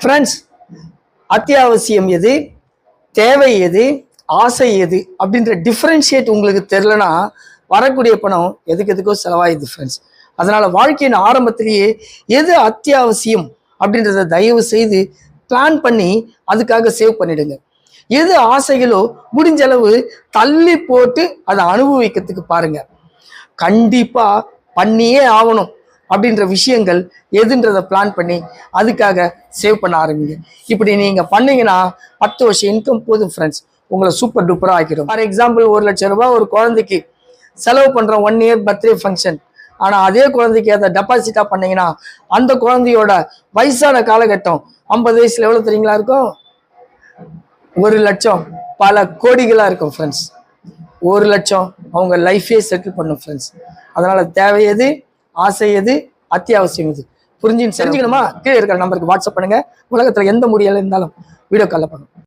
Friends அத்தியாவசியம் எது? தேவை எது? ஆசை எது? அப்படின்ற டிஃப்ரென்ஷியேட் உங்களுக்கு தெரிலனா வரக்கூடிய பணம் எதுக்கு எதுக்கோ செலவாயுது ஃப்ரெண்ட்ஸ் அதனால் வாழ்க்கையின் ஆரம்பத்திலேயே எது அத்தியாவசியம் அப்படின்றத தயவு செய்து பிளான் பண்ணி அதுக்காக சேவ் பண்ணிடுங்க. எது ஆசைகளோ முடிஞ்ச அளவு தள்ளி போட்டு அதை அனுபவிக்கிறதுக்கு பாருங்க. கண்டிப்பாக பண்ணியே ஆகணும். அப்படின்ற விஷயங்கள் எதுன்றதை பிளான் பண்ணி அதுக்காக சேவ் பண்ண ஆரம்பிங்க. இப்படி நீங்கள் பண்ணீங்கன்னா பத்து வருஷம் இன்கம் போதும் ஃப்ரெண்ட்ஸ் உங்களை சூப்பர் டூப்பராக ஆக்கிடும். ஃபார் எக்ஸாம்பிள் ஒரு லட்சம் ரூபாய் ஒரு குழந்தைக்கு செலவு பண்ணுறோம் ஒன் இயர் பர்த்டே ஃபங்க்ஷன் ஆனால் அதே குழந்தைக்கு அதை டெபாசிட்டாக பண்ணீங்கன்னா அந்த குழந்தையோட வயசான காலகட்டம் ஐம்பது வயசில் எவ்வளோ தெரியுங்களா இருக்கும்? ஒரு லட்சம். பல கோடிகளாக இருக்கும் ஃப்ரெண்ட்ஸ் ஒரு லட்சம். அவங்க லைஃபே செட்டில் பண்ணும் ஃப்ரெண்ட்ஸ் அதனால் தேவையது ஆசை எது? அத்தியாவசியம் எது? புரிஞ்சு தெரிஞ்சுக்கணுமா? கீழே இருக்கிற நம்பருக்கு வாட்ஸ்அப் பண்ணுங்க. உலகத்துல எந்த முடியல இருந்தாலும் வீடியோ காலில் பண்ணுங்க